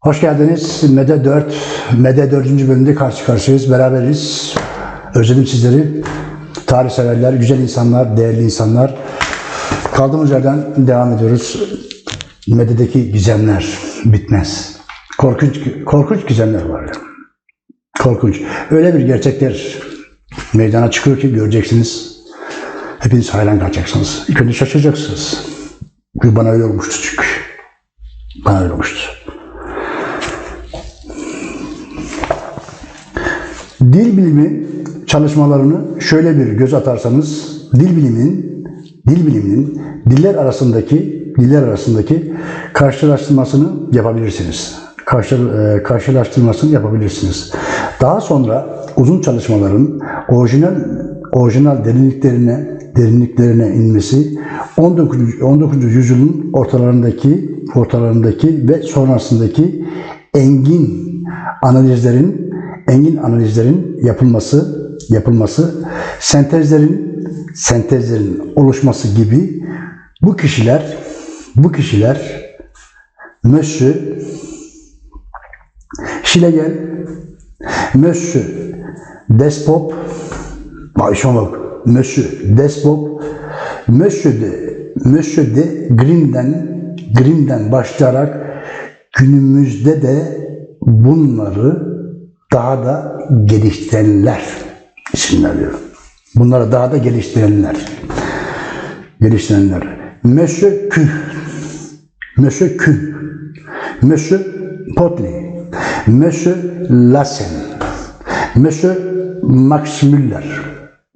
Hoş geldiniz. Mede 4, Mede 4. bölümde karşı karşıyayız. Beraberiz. Özledim sizleri. Tarih severler, güzel insanlar, değerli insanlar. Kaldığımız yerden devam ediyoruz. Mede'deki gizemler bitmez. Korkunç, korkunç gizemler var. Korkunç. Öyle bir gerçekler meydana çıkıyor ki göreceksiniz. Hepiniz hayran kalacaksınız. İlk önce şaşıracaksınız. Bu bana öyle olmuştu çünkü. Bana öyle olmuştu. Dil bilimi çalışmalarını şöyle bir göz atarsanız dil biliminin dil biliminin diller arasındaki diller arasındaki karşılaştırmasını yapabilirsiniz. Karşı, e, karşılaştırmasını yapabilirsiniz. Daha sonra uzun çalışmaların orijinal orijinal derinliklerine derinliklerine inmesi 19. 19. yüzyılın ortalarındaki ortalarındaki ve sonrasındaki engin analizlerin engin analizlerin yapılması yapılması sentezlerin sentezlerin oluşması gibi bu kişiler bu kişiler Monsieur Schlegel Monsieur Despop bak. Monsieur Despop Monsieur de Monsieur de Grimm'den Grimm'den başlayarak günümüzde de bunları daha da geliştirenler isimler diyorum. Bunları daha da geliştirenler. Geliştirenler. Monsieur Kuhn. Monsieur Kuhn. Monsieur Potley. Monsieur Lassen. Monsieur Max Müller.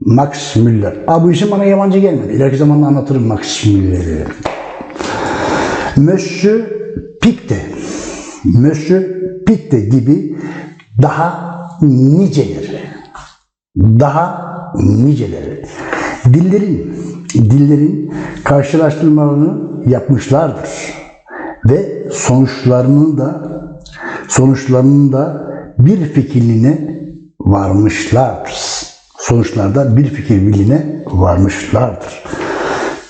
Max Müller. Aa, bu isim bana yabancı gelmedi. İleriki zamanda anlatırım Max Müller'i. Monsieur Picte. Monsieur Picte gibi daha niceleri, daha niceleri, dillerin, dillerin karşılaştırmalarını yapmışlardır ve sonuçlarının da sonuçlarının da bir fikirliğine varmışlardır. Sonuçlarda bir fikir birliğine varmışlardır.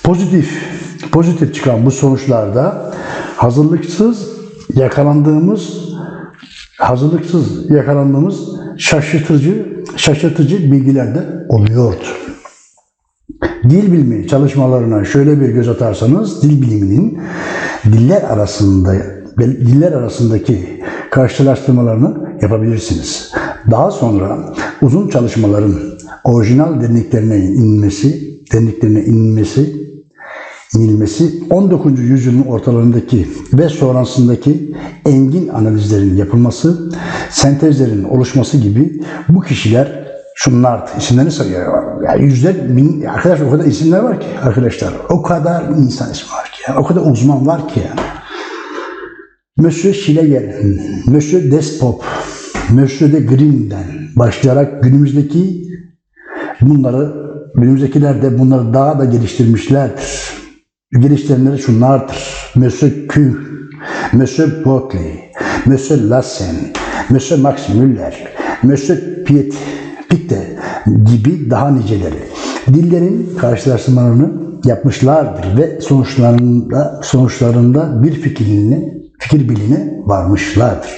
Pozitif, pozitif çıkan bu sonuçlarda hazırlıksız yakalandığımız hazırlıksız yakalandığımız şaşırtıcı şaşırtıcı bilgiler de oluyordu. Dil bilimi çalışmalarına şöyle bir göz atarsanız dil biliminin diller arasında diller arasındaki karşılaştırmalarını yapabilirsiniz. Daha sonra uzun çalışmaların orijinal derinliklerine inmesi, derinliklerine inmesi inilmesi 19. yüzyılın ortalarındaki ve sonrasındaki engin analizlerin yapılması, sentezlerin oluşması gibi bu kişiler şunlar isimlerini sayıyor. Yani yüzler bin, arkadaş o kadar isimler var ki arkadaşlar. O kadar insan ismi var ki. Yani, o kadar uzman var ki yani. Monsieur Schlegel, Monsieur Despop, Monsieur de Grimm'den başlayarak günümüzdeki bunları günümüzdekiler de bunları daha da geliştirmişlerdir. Geliştirenleri şunlardır. Monsieur Kuhn, Monsieur Botley, Monsieur Lassen, Monsieur Max Müller, Monsieur Piet, Picte gibi daha niceleri. Dillerin karşılaştırmalarını yapmışlardır ve sonuçlarında sonuçlarında bir fikirliğine, fikir birliğine varmışlardır.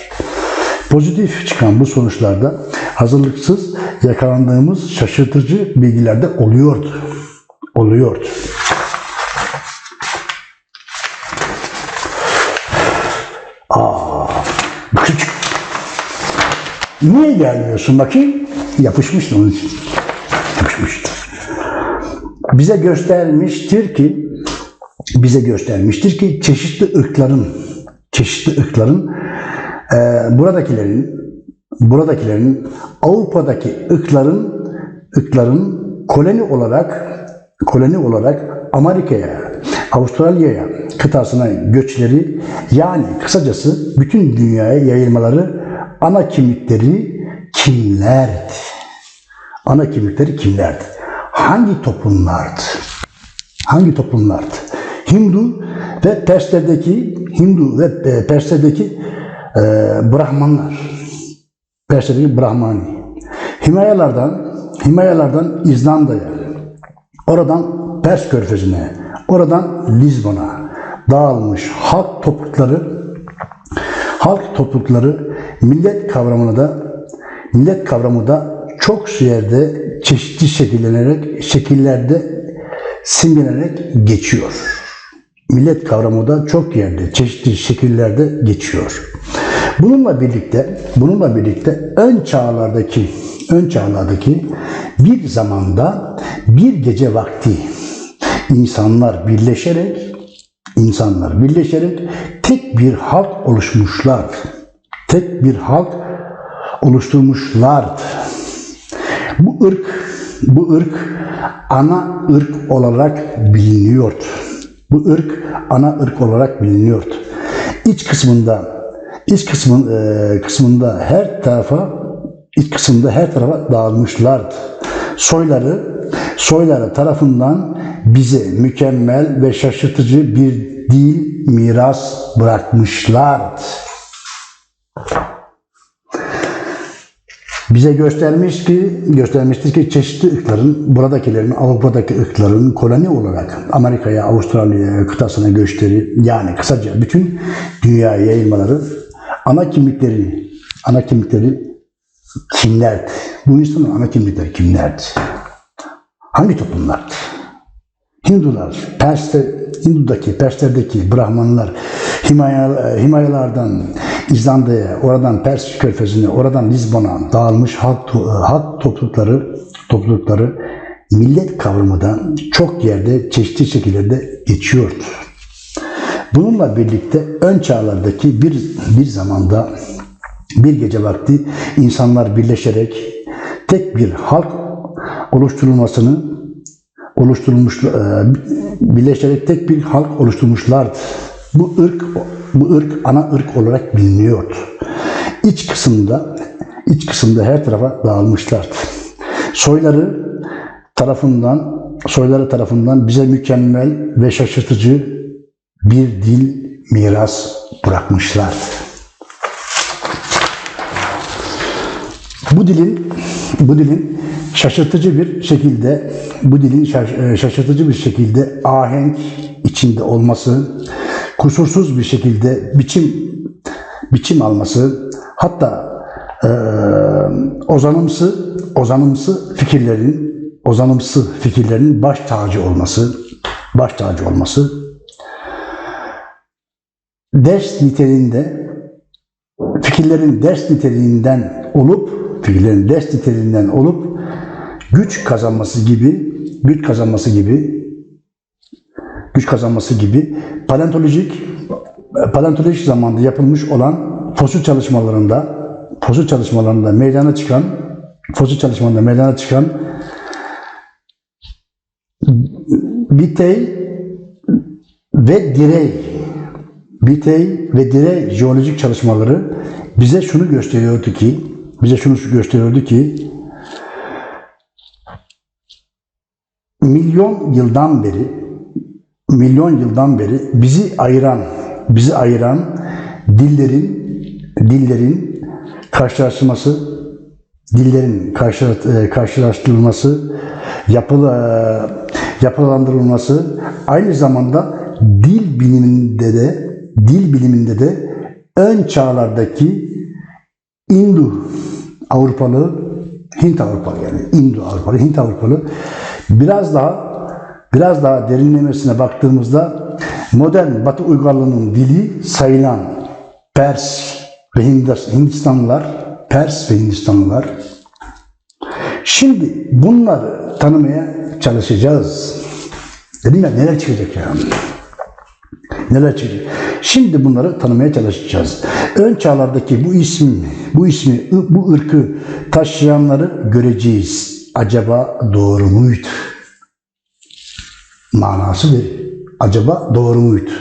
Pozitif çıkan bu sonuçlarda hazırlıksız yakalandığımız şaşırtıcı bilgiler de oluyordu. Oluyordu. Niye gelmiyorsun bakayım? Yapışmıştı onun için. Yapışmış. bize göstermiştir ki bize göstermiştir ki çeşitli ırkların çeşitli ırkların e, buradakilerin buradakilerin Avrupa'daki ırkların ırkların koloni olarak koloni olarak Amerika'ya, Avustralya'ya kıtasına göçleri yani kısacası bütün dünyaya yayılmaları ana kimlikleri kimlerdi? Ana kimlikleri kimlerdi? Hangi toplumlardı? Hangi toplumlardı? Hindu ve Perslerdeki Hindu ve e, Perslerdeki e, Brahmanlar. Perslerdeki Brahmani. Himayalardan Himayalardan İzlanda'ya, oradan Pers Körfezi'ne, oradan Lizbon'a dağılmış halk toplulukları halk toplulukları millet kavramını da millet kavramı da çok yerde çeşitli şekillenerek şekillerde simgelenerek geçiyor. Millet kavramı da çok yerde çeşitli şekillerde geçiyor. Bununla birlikte bununla birlikte ön çağlardaki ön çağlardaki bir zamanda bir gece vakti insanlar birleşerek insanlar birleşerek tek bir halk oluşmuşlardı. Tek bir halk oluşturmuşlardı. Bu ırk, bu ırk ana ırk olarak biliniyordu. Bu ırk ana ırk olarak biliniyordu. İç kısmında iç kısmın e, kısmında her tarafa iç kısımda her tarafa dağılmışlardı. Soyları soyları tarafından bize mükemmel ve şaşırtıcı bir dil miras bırakmışlardı. Bize göstermiş ki, göstermiştir ki çeşitli ırkların, buradakilerin, Avrupa'daki ırkların koloni olarak Amerika'ya, Avustralya'ya, kıtasına göçleri, yani kısaca bütün dünyaya yayılmaları ana kimlikleri, ana kimlikleri kimlerdi? Bu insanın ana kimlikleri kimlerdi? Hangi toplumlardı? Hindular, Pers'te, Hindu'daki, Perslerdeki Brahmanlar, Himaya, Himayalardan İzlanda'ya, oradan Pers körfezine, oradan Lizbon'a dağılmış halk, halk toplulukları, toplulukları millet kavramı da çok yerde çeşitli şekillerde geçiyordu. Bununla birlikte ön çağlardaki bir, bir zamanda bir gece vakti insanlar birleşerek tek bir halk oluşturulmasını oluşturulmuş e, birleşerek tek bir halk oluşturmuşlardı. Bu ırk bu ırk ana ırk olarak biliniyordu. İç kısımda iç kısımda her tarafa dağılmışlardı. Soyları tarafından soyları tarafından bize mükemmel ve şaşırtıcı bir dil miras bırakmışlardı. Bu dilin bu dilin şaşırtıcı bir şekilde bu dilin şaşırtıcı bir şekilde ahenk içinde olması, kusursuz bir şekilde biçim biçim alması, hatta e, ozanımsı ozanımsı fikirlerin ozanımsı fikirlerin baş tacı olması, baş tacı olması ders niteliğinde fikirlerin ders niteliğinden olup fikirlerin ders niteliğinden olup güç kazanması gibi güç kazanması gibi güç kazanması gibi paleontolojik paleontolojik zamanda yapılmış olan fosil çalışmalarında fosil çalışmalarında meydana çıkan fosil çalışmalarında meydana çıkan bitey ve direy bitey ve direy jeolojik çalışmaları bize şunu gösteriyordu ki bize şunu gösteriyordu ki milyon yıldan beri milyon yıldan beri bizi ayıran bizi ayıran dillerin dillerin karşılaştırması dillerin karşı, karşılaştırılması yapılı, yapılandırılması aynı zamanda dil biliminde de dil biliminde de ön çağlardaki Hindu Avrupalı Hint Avrupalı yani Hindu Avrupalı Hint Avrupalı biraz daha biraz daha derinlemesine baktığımızda modern Batı uygarlığının dili sayılan Pers ve Hindistanlılar, Pers ve Hindistanlılar. Şimdi bunları tanımaya çalışacağız. Dedim ya neler çıkacak ya. Neler çıkacak. Şimdi bunları tanımaya çalışacağız. Ön çağlardaki bu isim, bu ismi, bu ırkı taşıyanları göreceğiz. Acaba doğru muydu? Manası bir. Acaba doğru muydu?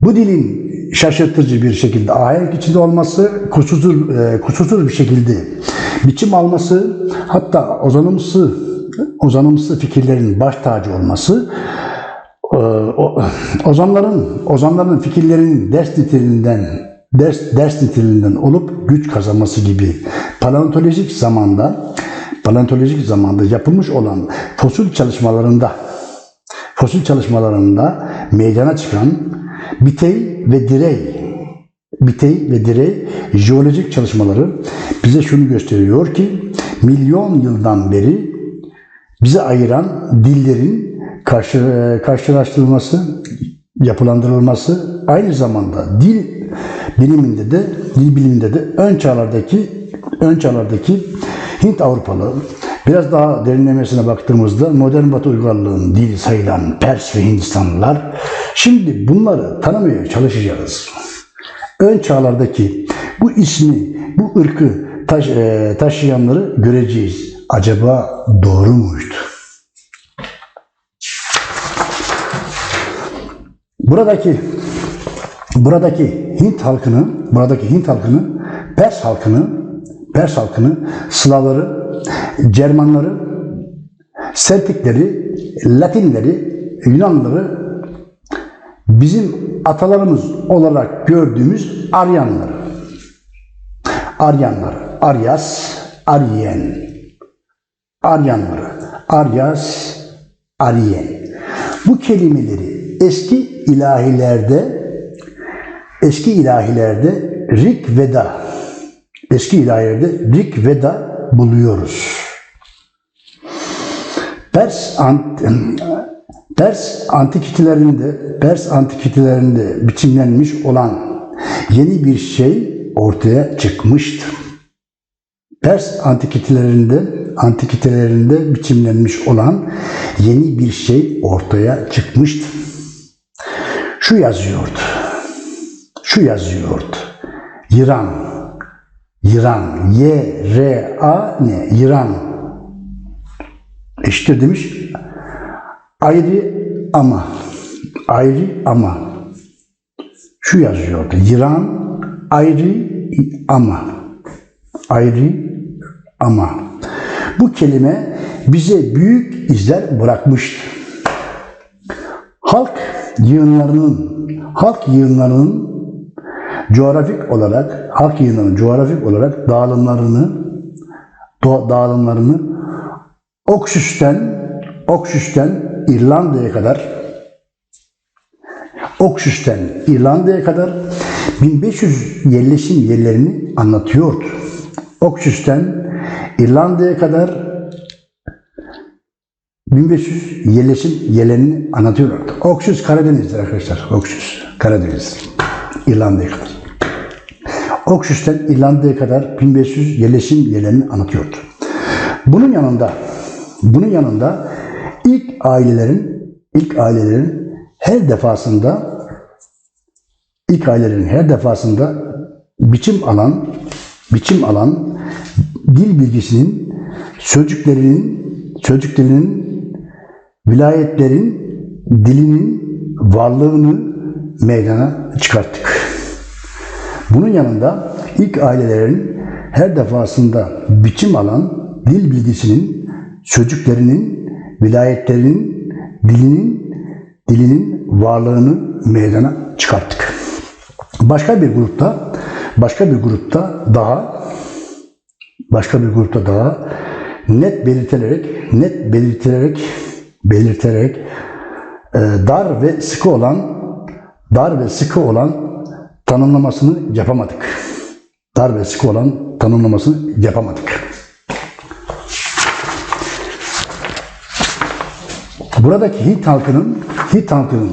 Bu dilin şaşırtıcı bir şekilde ahenk içinde olması, kusursuz, e, kusursuz bir şekilde biçim alması, hatta ozanımsı, ozanımsı fikirlerin baş tacı olması, e, o, ozanların, ozanların fikirlerinin ders niteliğinden, ders, ders niteliğinden olup güç kazanması gibi paleontolojik zamanda, paleontolojik zamanda yapılmış olan fosil çalışmalarında fosil çalışmalarında meydana çıkan bitey ve direy bitey ve direy jeolojik çalışmaları bize şunu gösteriyor ki milyon yıldan beri bize ayıran dillerin karşı, karşılaştırılması, yapılandırılması aynı zamanda dil biliminde de dil biliminde de ön çağlardaki ön çağlardaki Hint Avrupalı biraz daha derinlemesine baktığımızda modern Batı uygarlığın dili sayılan Pers ve Hindistanlılar şimdi bunları tanımaya çalışacağız. Ön çağlardaki bu ismi, bu ırkı taş- e, taşıyanları göreceğiz. Acaba doğru muydu? Buradaki buradaki Hint halkını, buradaki Hint halkını, Pers halkını, Pers halkını, Slavları, Cermanları, Celtikleri, Latinleri, Yunanlıları bizim atalarımız olarak gördüğümüz Aryanları. Aryanlar, Aryas, Aryen. Aryanları, Aryas, Aryen. Bu kelimeleri eski ilahilerde eski ilahilerde Rig Veda eski ilahilerde Rig Veda buluyoruz. Pers ant, Pers antikitelerinde Pers antikitelerinde biçimlenmiş olan yeni bir şey ortaya çıkmıştır. Pers antikitelerinde antikitelerinde biçimlenmiş olan yeni bir şey ortaya çıkmıştır. Şu yazıyordu. Şu yazıyordu. Yıran. Yıran. Y R A ne? Yıran. İşte demiş ayrı ama ayrı ama şu yazıyordu. Yıran ayrı ama ayrı ama bu kelime bize büyük izler bırakmıştır. Halk yığınlarının halk yığınlarının coğrafik olarak halk yığınlarının coğrafik olarak dağılımlarını dağılımlarını Oksüs'ten Oksüs'ten İrlanda'ya kadar Oksüs'ten İrlanda'ya kadar 1500 yerleşim yerlerini anlatıyordu. Oksüs'ten İrlanda'ya kadar 1500 yerleşim yerlerini anlatıyorlardı. Oksüs Karadeniz'dir arkadaşlar. Oksüs Karadeniz. İrlanda'ya kadar. Oksüs'ten İrlanda'ya kadar 1500 yerleşim yerlerini anlatıyordu. Bunun yanında bunun yanında ilk ailelerin ilk ailelerin her defasında ilk ailelerin her defasında biçim alan biçim alan dil bilgisinin sözcüklerinin sözcüklerinin vilayetlerin dilinin varlığını meydana çıkarttık. Bunun yanında ilk ailelerin her defasında biçim alan dil bilgisinin sözcüklerinin vilayetlerinin dilinin dilinin varlığını meydana çıkarttık. Başka bir grupta başka bir grupta daha başka bir grupta daha net belirtilerek net belirtilerek belirterek e, dar ve sıkı olan dar ve sıkı olan tanımlamasını yapamadık. Dar ve sıkı olan tanımlamasını yapamadık. Buradaki Hint halkının, Hint halkının,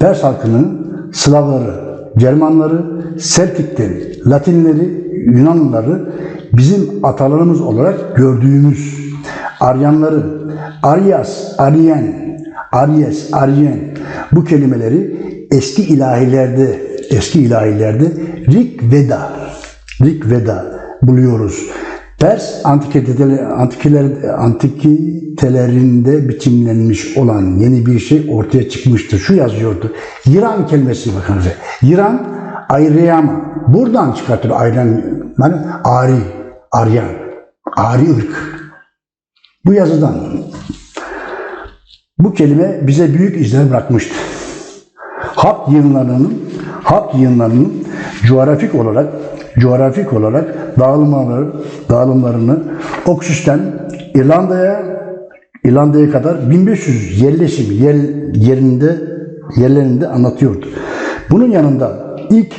Pers halkının, Slavları, Cermanları, Seltikleri, Latinleri, Yunanlıları bizim atalarımız olarak gördüğümüz Aryanları, Aryas, Aryen, Aryes, Aryen bu kelimeleri eski ilahilerde, eski ilahilerde Rig Veda, Rig Veda buluyoruz. Pers antikitelerinde biçimlenmiş olan yeni bir şey ortaya çıkmıştır. Şu yazıyordu. İran kelimesi bakın. İran Ayriyama. Buradan çıkartır Ayran. Yani Ari, Aryan. Ari ırk. Bu yazıdan. Bu kelime bize büyük izler bırakmıştı. Hap yığınlarının, hap yığınlarının coğrafik olarak coğrafik olarak dağılmaları, dağılımlarını Oksüs'ten İrlanda'ya İrlanda'ya kadar 1500 yerleşim yer, yerinde yerlerinde anlatıyordu. Bunun yanında ilk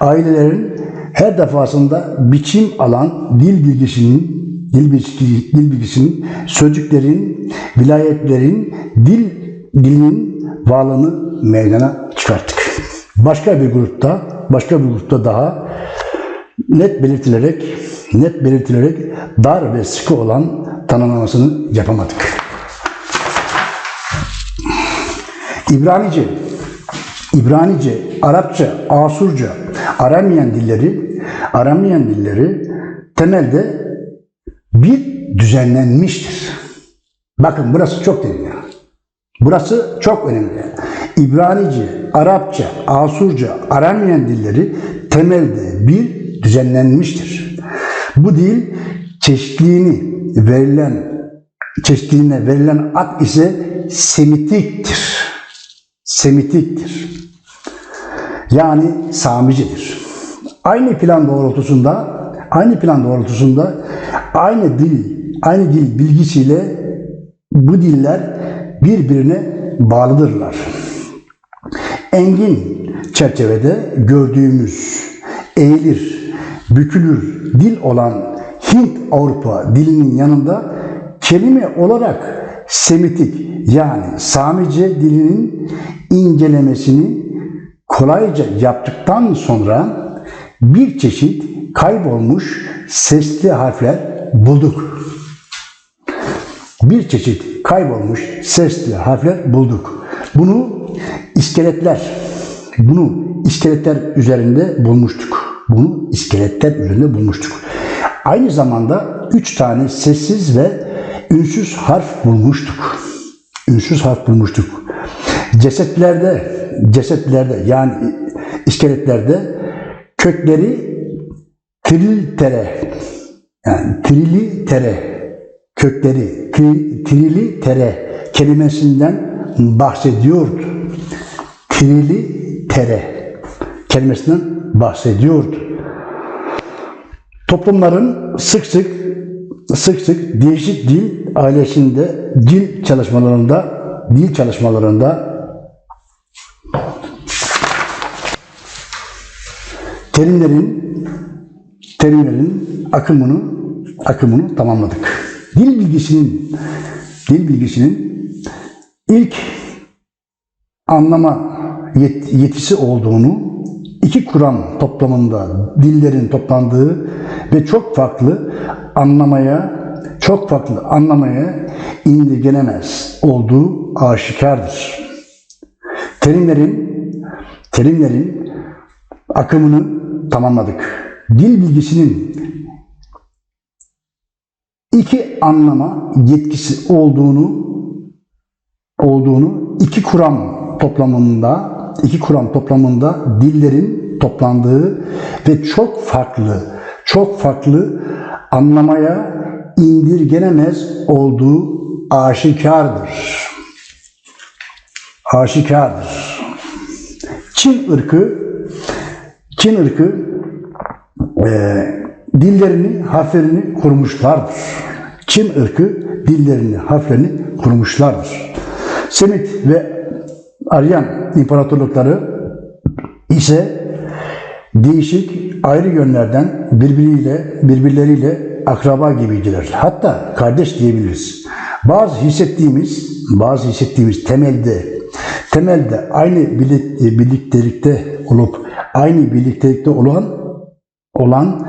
ailelerin her defasında biçim alan dil bilgisinin dil bilgisi, dil bilgisinin sözcüklerin, vilayetlerin dil dilinin varlığını meydana. Başka bir grupta, başka bir grupta daha net belirtilerek net belirtilerek dar ve sıkı olan tanımlamasını yapamadık. İbranice, İbranice, Arapça, Asurca, Aramiyen dilleri, Aramiyen dilleri temelde bir düzenlenmiştir. Bakın burası çok ya. Burası çok önemli. İbranice, Arapça, Asurca, Aramiyen dilleri temelde bir düzenlenmiştir. Bu dil çeşitliğini verilen çeşitliğine verilen ad ise Semitiktir. Semitiktir. Yani Samicedir. Aynı plan doğrultusunda aynı plan doğrultusunda aynı dil aynı dil bilgisiyle bu diller birbirine bağlıdırlar. Engin çerçevede gördüğümüz eğilir, bükülür dil olan Hint Avrupa dilinin yanında kelime olarak Semitik yani Samice dilinin incelemesini kolayca yaptıktan sonra bir çeşit kaybolmuş sesli harfler bulduk. Bir çeşit kaybolmuş sesli harfler bulduk. Bunu iskeletler, bunu iskeletler üzerinde bulmuştuk. Bunu iskeletler üzerinde bulmuştuk. Aynı zamanda üç tane sessiz ve ünsüz harf bulmuştuk. Ünsüz harf bulmuştuk. Cesetlerde, cesetlerde yani iskeletlerde kökleri triltere yani trilitere kökleri tri, trilitere kelimesinden bahsediyordu. Trilitere kelimesinden bahsediyordu. Toplumların sık sık sık sık değişik dil ailesinde dil çalışmalarında dil çalışmalarında terimlerin terimlerin akımını akımını tamamladık. Dil bilgisinin dil bilgisinin ilk anlama yet- yetisi olduğunu iki kuram toplamında dillerin toplandığı ve çok farklı anlamaya çok farklı anlamaya indirgenemez olduğu aşikardır. Terimlerin terimlerin akımını tamamladık. Dil bilgisinin iki anlama yetkisi olduğunu olduğunu iki kuram toplamında iki kuram toplamında dillerin toplandığı ve çok farklı çok farklı anlamaya indirgenemez olduğu aşikardır. Aşikardır. Çin ırkı Çin ırkı e, dillerini, harflerini kurmuşlardır. Çin ırkı dillerini, harflerini kurmuşlardır. Semit ve Aryan imparatorlukları ise değişik ayrı yönlerden birbiriyle birbirleriyle akraba gibiydiler. Hatta kardeş diyebiliriz. Bazı hissettiğimiz, bazı hissettiğimiz temelde temelde aynı birlik, birliktelikte olup aynı birliktelikte olan olan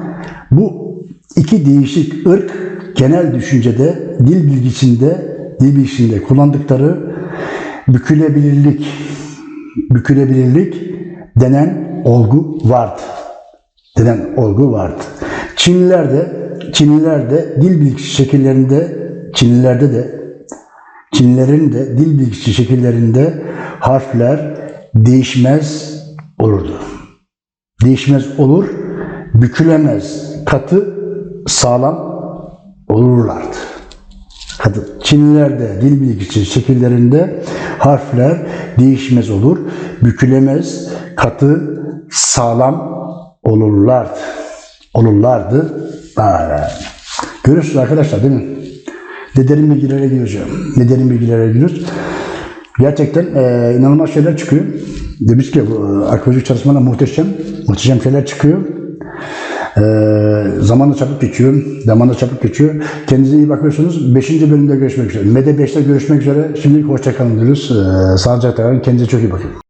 bu iki değişik ırk genel düşüncede, dil bilgisinde dil bilgisinde kullandıkları bükülebilirlik, bükülebilirlik denen olgu vardı. Denen olgu vardı. Çinlilerde, Çinlilerde dil bilgisi şekillerinde, Çinlilerde de Çinlilerin de dil bilgisi şekillerinde harfler değişmez olurdu. Değişmez olur, bükülemez, katı, sağlam olurlardı. Katı. Çinlilerde dil bilgisi şekillerinde harfler değişmez olur, bükülemez, katı, sağlam olurlardı. Olurlardı. Görüyorsunuz arkadaşlar değil mi? Ne derin bilgilere gireceğim. Ne derin bilgilere giriyoruz. Gerçekten e, inanılmaz şeyler çıkıyor. Demiş ki bu e, arkeolojik çalışmalar muhteşem. Muhteşem şeyler çıkıyor. E, zaman da çabuk geçiyor. Zaman da çabuk geçiyor. Kendinize iyi bakıyorsunuz. Beşinci bölümde görüşmek üzere. Mede 5'te görüşmek üzere. Şimdilik hoşçakalın diyoruz. E, sağlıcakla kalın. Kendinize çok iyi bakın.